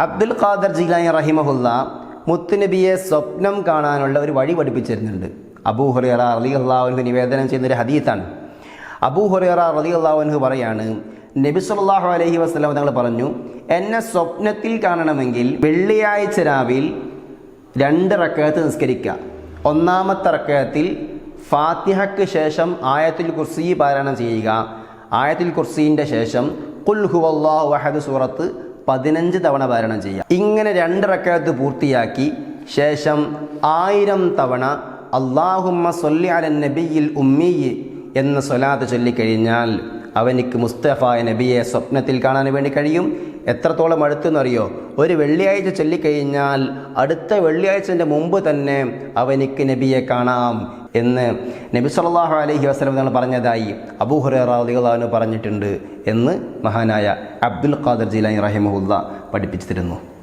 അബ്ദുൽ ഖാദർ ജിലാനി റഹിമഹുല്ല മുത്തുനബിയെ സ്വപ്നം കാണാനുള്ള ഒരു വഴി പഠിപ്പിച്ചിരുന്നുണ്ട്. അബൂ ഹുറൈറ അലി അള്ളാഹുനു നിവേദനം ചെയ്യുന്ന ഒരു ഹദീത്താണ്. അബൂ ഹുറൈറ അലി അള്ളാഹുനു പറയാണ് നബി സല്ലാഹു അലഹി വസല്ലം തങ്ങൾ പറഞ്ഞു എന്നെ സ്വപ്നത്തിൽ കാണണമെങ്കിൽ വെള്ളിയാഴ്ച രാവിൽ രണ്ട് റക്കയത്ത് നിസ്കരിക്കുക. ഒന്നാമത്തെ റക്കയത്തിൽ ഫാത്തിഹയ്ക്ക് ശേഷം ആയത്തിൽ കുർസി പാരായണം ചെയ്യുക. ആയത്തിൽ കുർസീന്റെ ശേഷം കുൽഹു അള്ളാഹു വഹദ് സൂറത്ത് പതിനഞ്ച് തവണ പാരായണം ചെയ്യുക ഇങ്ങനെ രണ്ട് റക്കാത്ത് പൂർത്തിയാക്കി ശേഷം ആയിരം തവണ അള്ളാഹുമ്മ സൊല്ലി അല നബിയിൽ ഉമ്മിയ് എന്ന സ്വലാത്ത് ചൊല്ലിക്കഴിഞ്ഞാൽ അവനിക്ക് മുസ്തഫ നബിയെ സ്വപ്നത്തിൽ കാണാൻ വേണ്ടി കഴിയും. എത്രത്തോളം അടുത്തെന്നറിയോ? ഒരു വെള്ളിയാഴ്ച ചൊല്ലിക്കഴിഞ്ഞാൽ അടുത്ത വെള്ളിയാഴ്ചന്റെ മുമ്പ് തന്നെ അവനിക്ക് നബിയെ കാണാം. എന്ന് നബി സല്ലാഹു അലൈഹി വസ്ലം തങ്ങൾ പറഞ്ഞതായി അബൂഹുറാദികളാണ് പറഞ്ഞിട്ടുണ്ട് എന്ന് മഹാനായ അബ്ദുൽ ഖാദർ ജിലാനി റഹിമഹുല്ല പഠിപ്പിച്ചു തരുന്നു